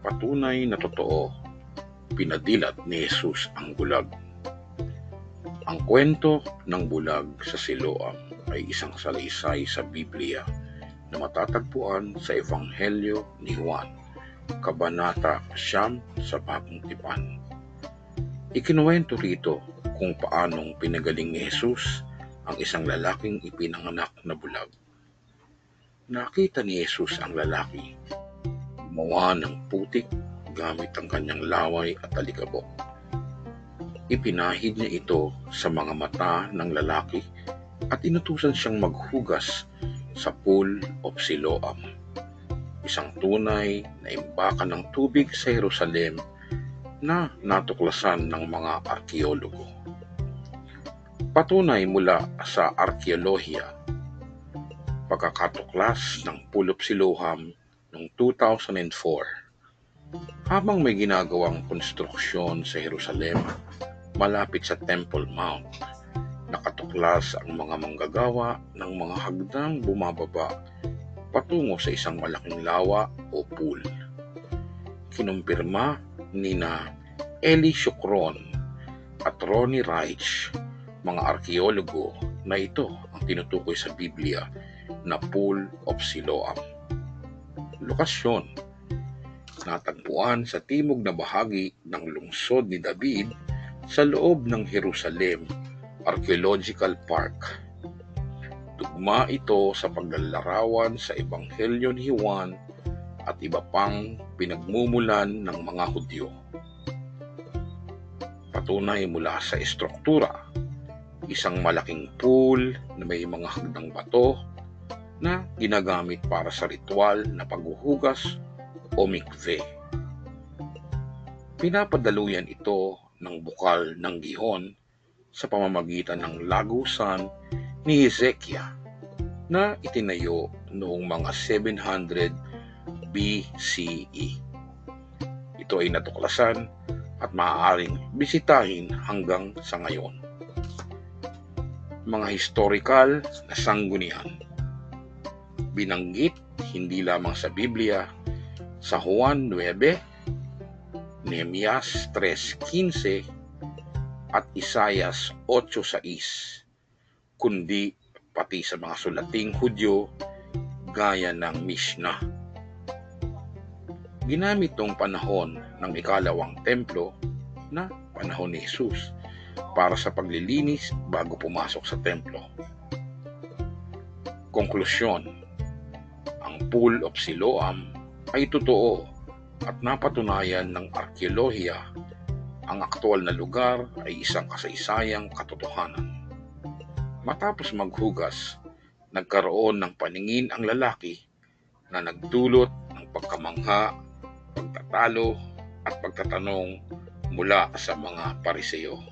Patunay na totoo, pinadilat ni Jesus ang bulag. Ang kwento ng bulag sa Siloam ay isang salaysay sa Biblia na matatagpuan sa Ebanghelyo ni Juan, Kabanata Siyam sa Bagong Tipan. Ikinuwento rito kung paanong pinagaling ni Jesus ang isang lalaking ipinanganak na bulag. Nakita ni Jesus ang lalaki, gumawa ng putik gamit ang kanyang laway at alikabok. Ipinahid niya ito sa mga mata ng lalaki at inutusan siyang maghugas sa pool of Siloam, isang tunay na imbakan ng tubig sa Jerusalem na natuklasan ng mga arkeologo. Patunay mula sa arkeolohiya, pagkakatuklas ng Pool of Siloam noong 2004. Habang may ginagawang konstruksyon sa Jerusalem, malapit sa Temple Mount, nakatuklas ang mga manggagawa ng mga hagdang bumababa patungo sa isang malaking lawa o pool. Kinumpirma ni na Eli Shukron at Ronnie Reich, mga arkeologo, na ito ang tinutukoy sa Biblia na Pool of Siloam. Lokasyon Natagpuan sa timog na bahagi ng lungsod ni David sa loob ng Jerusalem Archaeological Park. Tugma ito sa paglalarawan sa Ebanghelyo ni Juan at iba pang pinagmumulan ng mga Hudyo. Patunay mula sa estruktura, isang malaking pool na may mga hagdang bato na ginagamit para sa ritual na paghuhugas o mikve. Pinapadaluyan ito ng bukal ng gihon sa pamamagitan ng lagusan ni Hezekiah na itinayo noong mga 700 BCE. Ito ay natuklasan at maaaring bisitahin hanggang sa ngayon. Mga historical na sanggunian. Binanggit hindi lamang sa Biblia, sa Juan 9, Nehemias 3.15 at Isayas 8.6, kundi pati sa mga sulating Hudyo gaya ng Mishnah. Ginamit tong panahon ng ikalawang templo na panahon ni Jesus para sa paglilinis bago pumasok sa templo. Konklusyon, ang Pool of Siloam ay totoo at napatunayan ng arkeolohiya ang aktual na lugar ay isang kasaysayang katotohanan. Matapos maghugas, nagkaroon ng paningin ang lalaki na nagdulot ng pagkamangha, pagtatalo at pagtatanong mula sa mga pariseo.